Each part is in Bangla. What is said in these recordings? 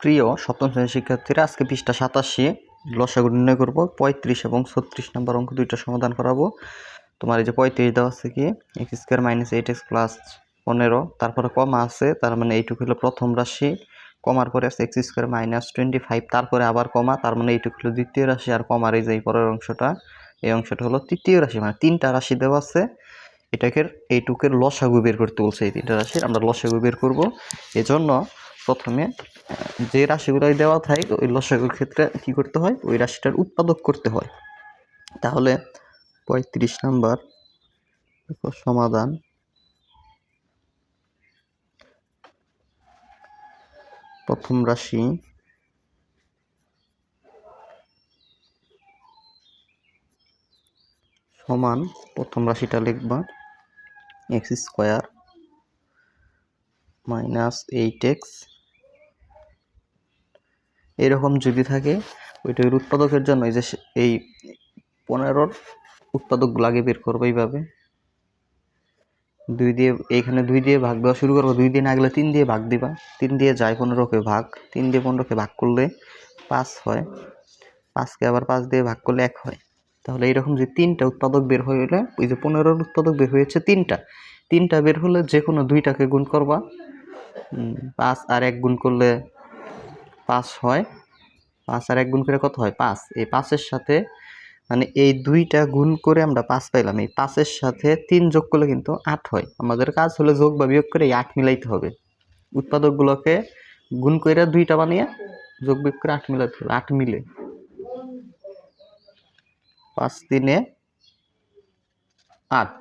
প্রিয় সপ্তম শ্রেণির শিক্ষার্থীরা, আজকে পৃষ্ঠা সাতাশি, লসাগু নির্ণয় করব, পঁয়ত্রিশ এবং ছত্রিশ নম্বর অঙ্ক দুইটা সমাধান করাবো। তোমার এই যে পঁয়ত্রিশ দেওয়া আছে কি? X square minus eight x plus পনেরো, তারপরে কমা আছে, তার মানে এইটুকু হলো প্রথম রাশি। কমার পরে আছে x square minus twenty five তারপরে আবার কমা, তার মানে এইটুকু হলো দ্বিতীয় রাশি আর কমার এই যে এই পরের অংশটা, এই অংশটা হলো তৃতীয় রাশি মানে তিনটা রাশি দেওয়া আছে। এটাকে এইটুকের লসাগু বের করতে বলছে এই তিনটা রাশির, আমরা লসাগু বের করব। এজন্য প্রথমে যে রাশিগুলোই দেওয়া থাকে ওই লসাগুর ক্ষেত্রে কি করতে হয়? ওই রাশিটার উৎপাদক করতে হয়। তাহলে পঁয়ত্রিশ নাম্বার সমাধান। প্রথম রাশি, সমান, প্রথম রাশিটা লিখবা, x square minus eight x এরকম যদি থাকে ওইটার উৎপাদকের জন্য এই যে এই পনেরোর উৎপাদকগুলো আগে বের করব এইভাবে। দুই দিয়ে এইখানে দুই দিয়ে ভাগ দেওয়া শুরু করব। দুই দিয়ে না গেলে তিন দিয়ে ভাগ দিবা। তিন দিয়ে যায় পনেরোকে ভাগ। তিন দিয়ে পনেরোকে ভাগ করলে পাঁচ হয়। পাঁচকে আবার পাঁচ দিয়ে ভাগ করলে এক হয়। তাহলে এইরকম যে তিনটা উৎপাদক বের হইলে ওই যে পনেরোর উৎপাদক বের হয়েছে তিনটা। তিনটা বের হলে যে কোনো দুইটাকে গুণ করবা। পাঁচ আর এক গুণ করলে পাঁচ হয়। পাঁচ আর এক গুণ করে কত হয়? পাঁচ। এই পাঁচের সাথে মানে এই দুইটা গুণ করে আমরা পাঁচ পাইলাম। এই পাঁচের সাথে তিন যোগ করলে কিন্তু আট হয়। আমাদের কাজ হলো যোগ বা বিয়োগ করে এই আট মিলাইতে হবে। উৎপাদকগুলোকে গুণ করে দুইটা বানিয়ে যোগ বিয়োগ করে আট মিলাইতে হবে। আট মিলে। পাঁচ দিনে আট।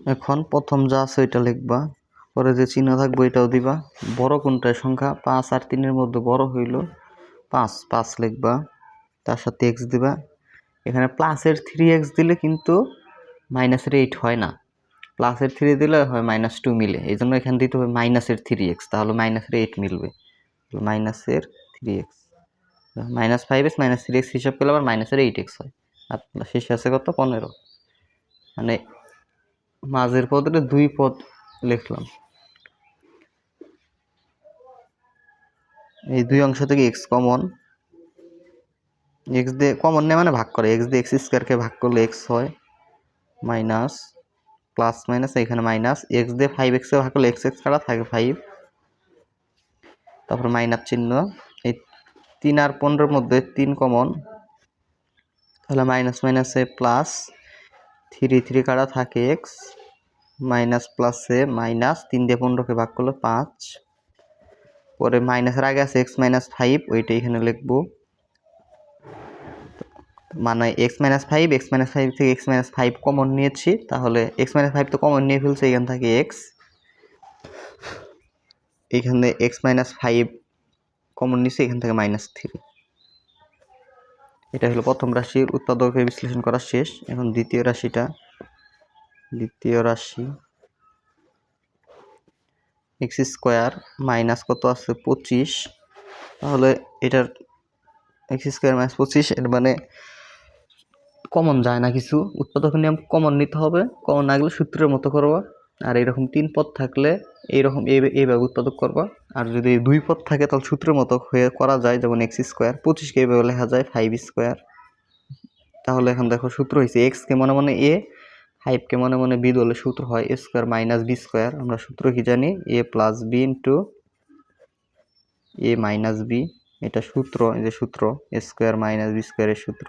এখন প্রথম যা আছে ওইটা লিখবা। পরে যে চিহ্ন থাকবে ওইটাও দিবা। বড় কোনটায় সংখ্যা? পাঁচ আর তিনের মধ্যে বড় হইল পাঁচ। পাঁচ লিখবা। তার সাথে এক্স দিবা। এখানে প্লাসের থ্রি এক্স দিলে কিন্তু মাইনাসের এইট হয় না। প্লাসের থ্রি দিলে হয় মাইনাস টু মিলে। এই জন্য এখানে দিতে হবে মাইনাসের থ্রি এক্স তাহলে মাইনাসের এইট মিলবে। মাইনাসের three x minus five x minus three x হিসাব করলে আবার মাইনাসের এইট এক্স হয়। আর শেষে আছে কত? পনেরো। মানে মাঝের পদে দুই পদ লিখলাম। এই দুই অংশ থেকে এক্স কমন এক্স দিয়ে কমন নেই মানে ভাগ করে এক্স দিয়ে এক্স স্কোয়ারকে ভাগ করলে এক্স হয় মাইনাস প্লাস মাইনাস এখানে মাইনাস এক্স দিয়ে ফাইভ এক্সকে ভাগ করলে এক্স এক্স কাটা থাকে ফাইভ তারপর মাইনাস চিহ্ন, এই তিন আর পনেরোর মধ্যে তিন কমন তাহলে মাইনাস মাইনাসে প্লাস থ্রি থ্রি কাটা থাকে এক্স মাইনাস প্লাসে মাইনাস তিন দিয়ে পনেরোকে ভাগ করলে পাঁচ। পরে মাইনাসের আগে আছে এক্স মাইনাস ফাইভ ওইটা এখানে লিখব। মানে x minus five x minus five থেকে এক্স মাইনাস ফাইভ কমন নিয়েছি, তাহলে এক্স মাইনাস ফাইভ তো কমন নিয়ে ফেলছে, এখান থেকে এক্স এখানে এক্স মাইনাস ফাইভ কমন নিয়েছি, এখান থেকে মাইনাস থ্রি এটা হলো প্রথম রাশির উৎপাদকের বিশ্লেষণ করা শেষ। এখন দ্বিতীয় রাশিটা। দ্বিতীয় রাশি। এক্স স্কোয়ার মাইনাস কত আছে? পঁচিশ। তাহলে এটার এক্স স্কোয়ার মাইনাস পঁচিশ, এর মানে কমন যায় না কিছু। উৎপাদক নিয়ম কমন নিতে হবে। কমন না গেলে সূত্রের মতো করবা। আর এরকম তিন পদ থাকলে এইরকম এই- এইভাবে উৎপাদক করবা। আর যদি দুই পদ থাকে, তাহলে সূত্রের মতো হয়ে করা যায়, যেমন এক্স স্কোয়ার পঁচিশকে এইভাবে লেখা যায় ফাইভ স্কোয়ার তাহলে এখন দেখো সূত্র হয়েছে এক্সকে মনে মনে এ ফাইভকে মনে মনে বি দলে সূত্র হয় A square minus B square আমরা সূত্র কি জানি? A plus B into A minus B এটা সূত্র, এই যে সূত্র এ স্কোয়ার মাইনাস বি স্কোয়ারের সূত্র।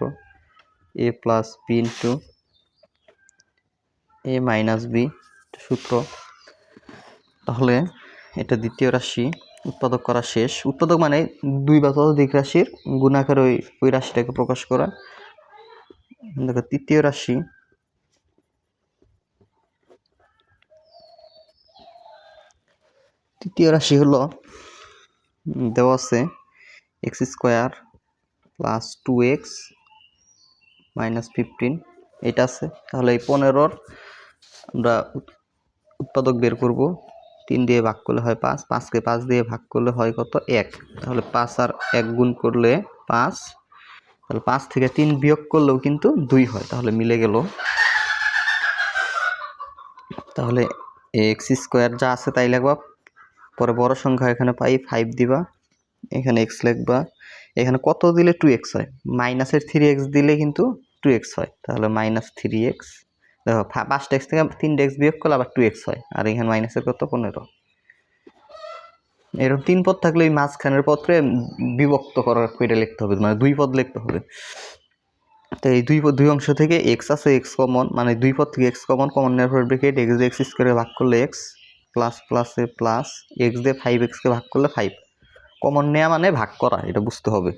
A plus B into A minus B সূত্র। তাহলে এটা দ্বিতীয় রাশি, উৎপাদক করা শেষ। উৎপাদক মানে দুই বা ততোধিক রাশির গুণাকার ওই ওই রাশিটাকে প্রকাশ করা। দেখো, তৃতীয় রাশি। তৃতীয় রাশি হলো দেওয়া আছে x square plus two x minus fifteen. এটা আছে। তাহলে এই পনেরোর আমরা উৎপাদক বের করব। তিন দিয়ে ভাগ করলে হয় পাঁচ, পাঁচকে পাঁচ দিয়ে ভাগ করলে হয় কত? এক। তাহলে পাঁচ আর এক গুণ করলে পাঁচ। তাহলে পাঁচ থেকে তিন বিয়োগ করলেও কিন্তু দুই হয়। তাহলে মিলে গেল। তাহলে এক্স স্কোয়ার যা আছে তাই লাগবা পরে বড় সংখ্যা এখানে পাই ফাইভ দিবা। এখানে এক্স লিখবা। এখানে কত দিলে টু এক্স হয়? মাইনাসের থ্রি এক্স দিলে কিন্তু টু এক্স হয়। তাহলে মাইনাস থ্রি এক্স দেখো, ফা- পাঁচটা এক্স থেকে তিনটে এক্স বিয়োগ করলে আবার টু এক্স হয়, আর এখানে মাইনাসের কত? পনেরো। এরকম তিন পদ থাকলে এই মাঝখানের পত্রে বিভক্ত করার করে লিখতে হবে মানে দুই পদ লিখতে হবে। তো এই দুই দুই অংশ থেকে এক্স আছে এক্স কমন মানে দুই পদ থেকে এক্স কমন কমন নেওয়ার পর ব্রেকেট এক্স দিয়ে এক্স স্কোয়ারে ভাগ করলে এক্স প্লাস প্লাসে প্লাস এক্স দিয়ে ফাইভ এক্সকে ভাগ করলে ফাইভ কমন নেওয়া মানে ভাগ করা, এটা বুঝতে হবে।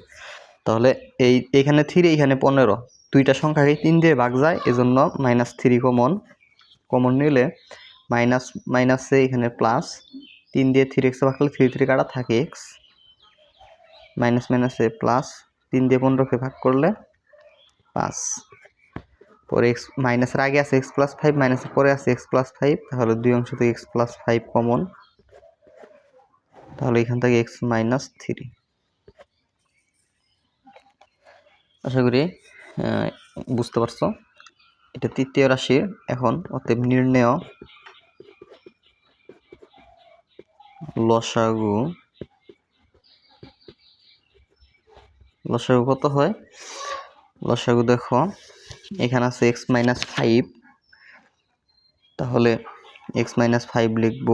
তাহলে এই, এখানে থ্রি এখানে পনেরো। দুইটা সংখ্যাকে তিন দিয়ে ভাগ যায়, এজন্য মাইনাস থ্রি কমন কমন নিলে মাইনাস মাইনাসে এখানে প্লাস তিন দিয়ে থ্রি এক্সে ভাগ করলে থ্রি থ্রি কাটা থাকে এক্স মাইনাস মাইনাসে প্লাস তিন দিয়ে পনেরোকে ভাগ করলে পাঁচ। পরে এক্স মাইনাসের আগে আছে এক্স প্লাস ফাইভ মাইনাসের পরে আছে এক্স প্লাস ফাইভ তাহলে দুই অংশ থেকে এক্স প্লাস ফাইভ কমন তাহলে এখান থেকে এক্স মাইনাস থ্রি আশা করি বুঝতে পারছ? এটা তৃতীয় রাশির এখন, অতএব নির্ণেয় লসাগু। লসাগু কত হয়? লসাগু দেখো, এখানে আছে এক্স মাইনাস ফাইভ তাহলে এক্স মাইনাস ফাইভ লিখব।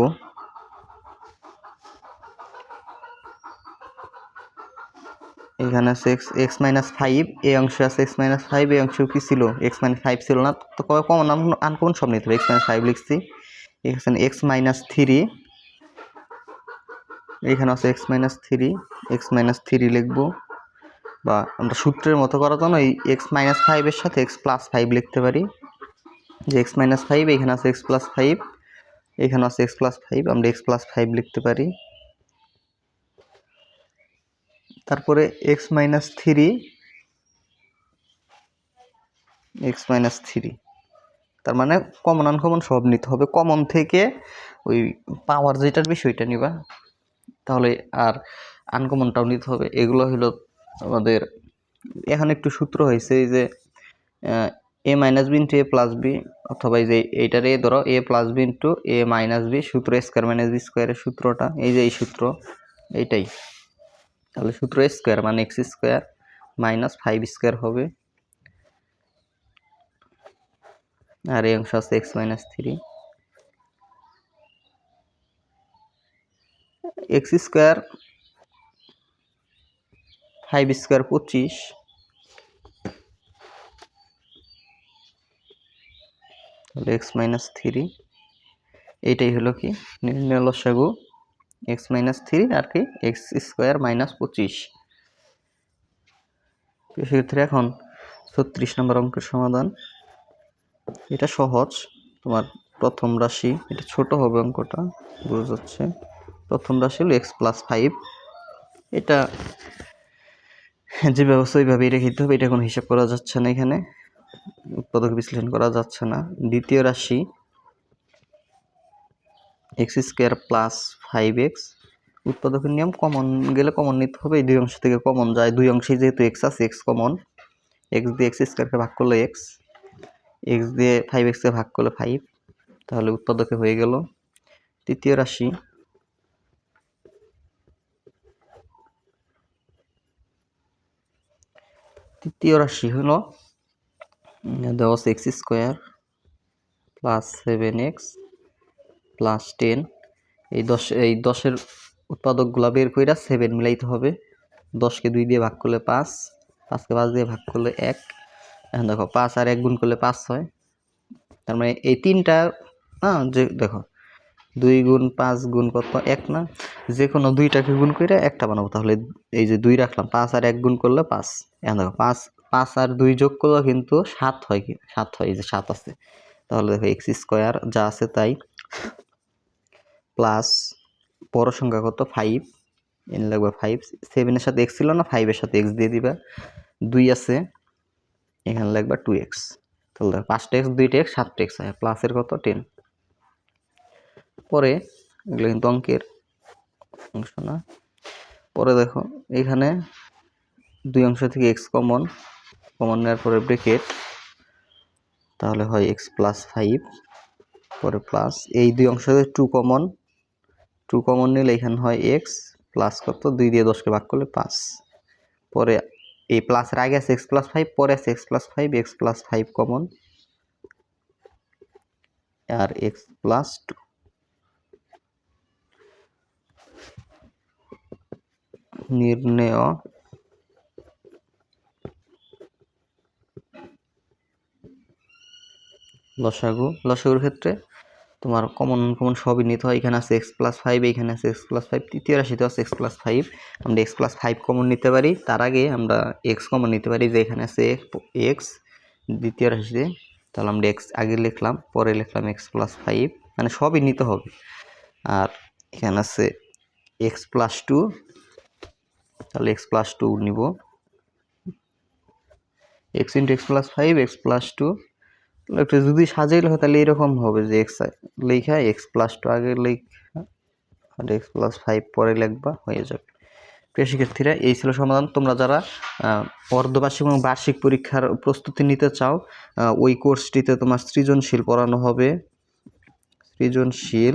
এখানে আছে এক্স এক্স মাইনাস ফাইভ এই অংশে আছে এক্স মাইনাস ফাইভ এই অংশ কি ছিল? এক্স মাইনাস ফাইভ ছিল না। তো কবে কমন আনকমন সব নিতে হবে? এক্স মাইনাস ফাইভ লিখছি। এখানে এক্স মাইনাস থ্রি এখানে আছে x minus three x minus three লিখব। বা আমরা সূত্রের মতো করার জন্য এই এক্স মাইনাস ফাইভের সাথে এক্স প্লাস ফাইভ লিখতে পারি। যে এক্স মাইনাস ফাইভ এখানে আছে এক্স প্লাস ফাইভ এখানে আছে এক্স প্লাস ফাইভ আমরা এক্স প্লাস ফাইভ লিখতে পারি। তারপরে x minus three x minus three তার মানে কমন আনকমন সব নিতে হবে। কমন থেকে ওই পাওয়ার যেটার বিষয়টা নিবা। তাহলে আর আনকমনটাও নিতে হবে। এগুলো হলো আমাদের, এখন একটু সূত্র হয়েছে এই যে A minus B into A plus B অথবা এই যে এইটার এ ধরো A plus B into A minus B সূত্র স্কোয়ার মাইনাস বি স্কোয়ারের সূত্রটা, এই যে এই সূত্র, এইটাই। তাহলে সূত্র স্কোয়ার মানে x square minus five square হবে। আর এই অংশ আছে x minus three x square five square পঁচিশ। তাহলে এক্স মাইনাস থ্রি এইটাই হলো কি? নির্ণয় লসাগু। এক্স মাইনাস থ্রি আর কি, এক্স স্কোয়ার মাইনাস পঁচিশ। সেক্ষেত্রে এখন ছত্রিশ নম্বর অঙ্কের সমাধান। এটা সহজ, তোমার প্রথম রাশি, এটা ছোট হবে অঙ্কটা, বোঝা যাচ্ছে। প্রথম রাশি হলো এক্স প্লাস ফাইভ। এটা যে ব্যবস্থা ওইভাবেই রেখে দিতে হবে, এটা কোনো হিসাব করা যাচ্ছে না এখানে উৎপাদক বিশ্লেষণ করা যাচ্ছে না। দ্বিতীয় রাশি x square plus five x উৎপাদকের নিয়ম কমন গেলে কমন নিতে হবে। এই দুই অংশ থেকে কমন যায়। দুই অংশে যেহেতু এক্স আছে, এক্স কমন। এক্স দিয়ে এক্স স্কোয়ারকে ভাগ করলে এক্স। এক্স দিয়ে ফাইভ এক্সকে ভাগ করলে ফাইভ। তাহলে উৎপাদকে হয়ে গেল তৃতীয় রাশি। তৃতীয় রাশি হলো দেওয়া আছে x square plus seven x. Plus ten এই দশ, এই দশের উৎপাদকগুলা বের কইরা সেভেন মিলাইতে হবে। দশকে দুই দিয়ে ভাগ করলে পাঁচ, পাঁচকে পাঁচ দিয়ে ভাগ করলে এক। এখন দেখো পাঁচ আর এক গুণ করলে পাঁচ হয়। তার মানে এই তিনটা হ্যাঁ যে, দেখো, দুই গুণ পাঁচ গুণ কত? এক না? যে কোনো দুইটাকে গুণ করে একটা বানাবো। তাহলে এই যে দুই রাখলাম, পাঁচ আর এক গুণ করলে পাঁচ। এখন দেখো পাঁচ পাঁচ আর দুই যোগ করলে কিন্তু সাত হয় কি, সাত হয়, এই যে সাত আছে। তাহলে দেখো এক্স স্কোয়ার যা আছে তাই। প্লাস বড় সংখ্যা কত? ফাইভ এন লাগবে ফাইভ সেভেনের সাথে এক্স ছিল না ফাইভের সাথে এক্স দিয়ে দিবা। দুই আছে, এখানে লাগবে টু এক্স তাহলে পাঁচটা এক্স দুইটা এক্স সাতটা এক্স হয় প্লাসের কত? টেন পরে, এগুলো কিন্তু অঙ্কের অংশ না। পরে দেখো, এখানে দুই অংশ থেকে এক্স কমন কমন নেওয়ার পরে ব্রেকেট তাহলে হয় এক্স প্লাস ফাইভ পরে প্লাস এই দুই অংশ টু কমন টু কমন নিলে এখানে হয় এক্স প্লাস কত? দুই দিয়ে দশকে ভাগ করলে পাঁচ। পরে এই প্লাসের আগে আছে এক্স প্লাস ফাইভ পরে আছে x plus five x plus five common আর এক্স প্লাস টু নির্ণয় লসাগু। লসাগুর ক্ষেত্রে তোমার কমন কমন সবই নিতে হয়। এখানে আছে এক্স প্লাস ফাইভ এখানে আছে এক্স প্লাস ফাইভ তৃতীয় রাশিতে আছে এক্স প্লাস ফাইভ আমরা এক্স প্লাস ফাইভ কমন নিতে পারি। তার আগে আমরা এক্স কমন নিতে পারি যে এখানে আছে এক্স দ্বিতীয় রাশিতে। তাহলে আমরা এক্স আগে লিখলাম, পরে লিখলাম এক্স প্লাস ফাইভ মানে সবই নিতে হবে। আর এখানে আছে এক্স প্লাস টু তাহলে এক্স প্লাস টু নিব। X into x plus five x plus two একটু যদি সাজাইলে হয়, তাহলে এরকম হবে যে এক্স লেখা এক্স প্লাস টু আগে লেখা, আর এক্স প্লাস ফাইভ পরে লিখবা, হয়ে যাবে। প্রিয় শিক্ষার্থীরা, এই ছিল সমাধান। তোমরা যারা অর্ধবার্ষিক এবং বার্ষিক পরীক্ষার প্রস্তুতি নিতে চাও ওই কোর্সটিতে তোমার সৃজনশীল পড়ানো হবে। সৃজনশীল,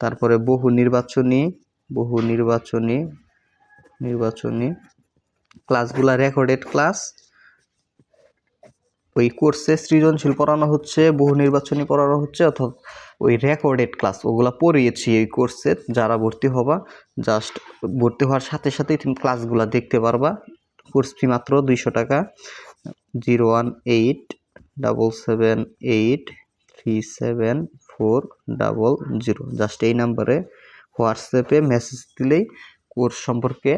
তারপরে বহু নির্বাচনী বহু নির্বাচনী নির্বাচনী ক্লাসগুলা রেকর্ডেড ক্লাস ওই কোর্সে সৃজনশীল পড়ানো হচ্ছে, বহু নির্বাচনী পড়ানো হচ্ছে অথবা ওই রেকর্ডেড ক্লাস, ওগুলা পড়িয়েছি এই কোর্সে, যারা ভর্তি হবা জাস্ট ভর্তি হওয়ার সাথে সাথেই তুমি ক্লাসগুলা দেখতে পারবা। কোর্স ফি মাত্র দুইশো টাকা, zero one eight double seven eight three seven four double zero. Just এই নাম্বারে হোয়াটসঅ্যাপে মেসেজ দিলেই কোর্স সম্পর্কে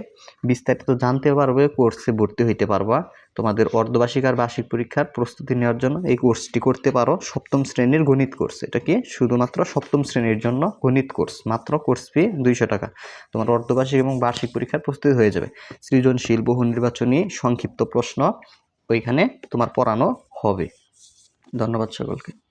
বিস্তারিত জানতে পারবে, কোর্সে ভর্তি হইতে পারবা। তোমাদের অর্ধবার্ষিক আর বার্ষিক পরীক্ষার প্রস্তুতি নেওয়ার জন্য এই কোর্সটি করতে পারো। সপ্তম শ্রেণির গণিত কোর্স। এটা কি? শুধুমাত্র সপ্তম শ্রেণির জন্য গণিত কোর্স। মাত্র কোর্স ফি দুইশো টাকা। তোমার অর্ধবার্ষিক এবং বার্ষিক পরীক্ষার প্রস্তুতি হয়ে যাবে। সৃজনশীল, বহু নির্বাচনী, সংক্ষিপ্ত প্রশ্ন ওইখানে তোমার পড়ানো হবে। ধন্যবাদ সকলকে।